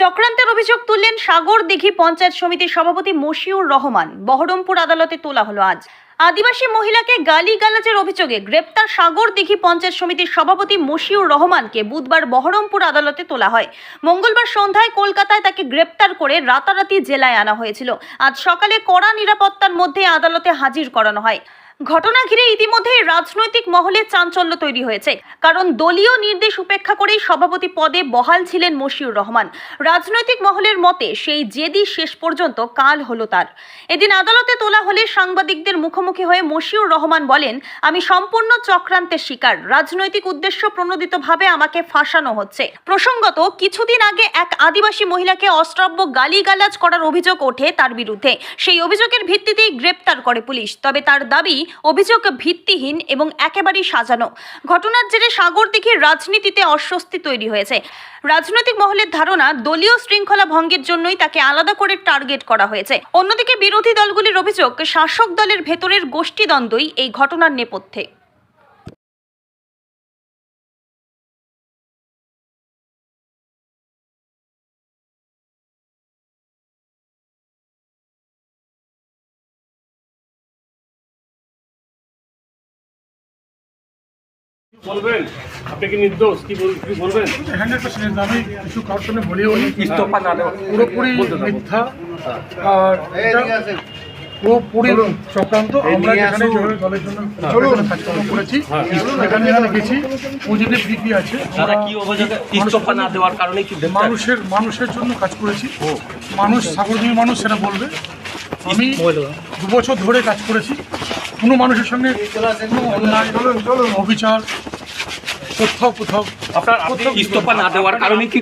চক্রান্তের অভিযোগ তুললেন সাগর দিঘি পঞ্চায়েত সমিতির সভাপতি মশিউর রহমান। বহরমপুর আদালতে তোলা হলো আজ। আদিবাসী মহিলাকে গালি গালাজের অভিযোগে গ্রেপ্তার সাগর দিঘি পঞ্চায়েত সমিতির সভাপতি মশিউর রহমানকে বুধবার বহরমপুর আদালতে তোলা হয়। মঙ্গলবার সন্ধ্যায় কলকাতায় তাকে গ্রেপ্তার করে রাতারাতি জেলায় আনা হয়েছিল। আজ সকালে কড়া নিরাপত্তার মধ্যে আদালতে হাজির করানো হয়। ঘটনা ঘিরে ইতিমধ্যেই রাজনৈতিক মহলে চাঞ্চল্য তৈরি হয়েছে। কারণ দলীয় নির্দেশ উপেক্ষা করেই সভাপতি পদে বহাল ছিলেন মশিউর রহমান। রাজনৈতিক মহলের মতে, সেই জেদি শেষ পর্যন্ত কাল হলো তার। এদিন আদালতে তোলা হলে সাংবাদিকদের মুখোমুখি হয়ে মশিউর রহমান বলেন, আমি সম্পূর্ণ চক্রান্তের শিকার। রাজনৈতিক উদ্দেশ্য প্রণোদিতভাবে আমাকে ফাঁসানো হচ্ছে। প্রসঙ্গত, কিছুদিন আগে এক আদিবাসী মহিলাকে অশ্রাব্য গালিগালাজ করার অভিযোগ ওঠে তার বিরুদ্ধে। সেই অভিযোগের ভিত্তিতেই গ্রেপ্তার করে পুলিশ। তবে তার দাবি অভিযোগ ভিত্তিহীন এবং একেবারেই সাজানো। ঘটনার জেরে সাগর সাগরদিঘির রাজনীতিতে অস্বস্তি তৈরি হয়েছে। রাজনৈতিক মহলের ধারণা, দলীয় শৃঙ্খলা ভঙ্গের জন্যই তাকে আলাদা করে টার্গেট করা হয়েছে। অন্যদিকে বিরোধী দলগুলির অভিযোগ, শাসক দলের ভেতরের গোষ্ঠীদ্বন্দ্বই এই ঘটনার নেপথ্যে। বলবেন? আপনি কি নির্দোষ? কি বলবেন? হান্ড্রেড পার্সেন্ট আমি কিছু কারোর সঙ্গে বলিও ইস্তফা না পুরোপুরি মিথ্যা। আর পুরোপুরি চক্রান্ত। আমরা যেখানে দলের জন্য কাজকর্ম করেছি। যেখানে যেখানে গেছি পজিটিভ দিকই আছে। ইস্তফা না দেওয়ার কারণে মানুষের মানুষের জন্য কাজ করেছি। মানুষ সাগরদীপী মানুষ সেটা বলবে। আমি দু বছর ধরে কাজ করেছি। কোনো মানুষের সঙ্গে অন্যায় অবিচার কোথাও কোথাও। আপনার আপনি ইস্তফা না দেওয়ার কারণে কি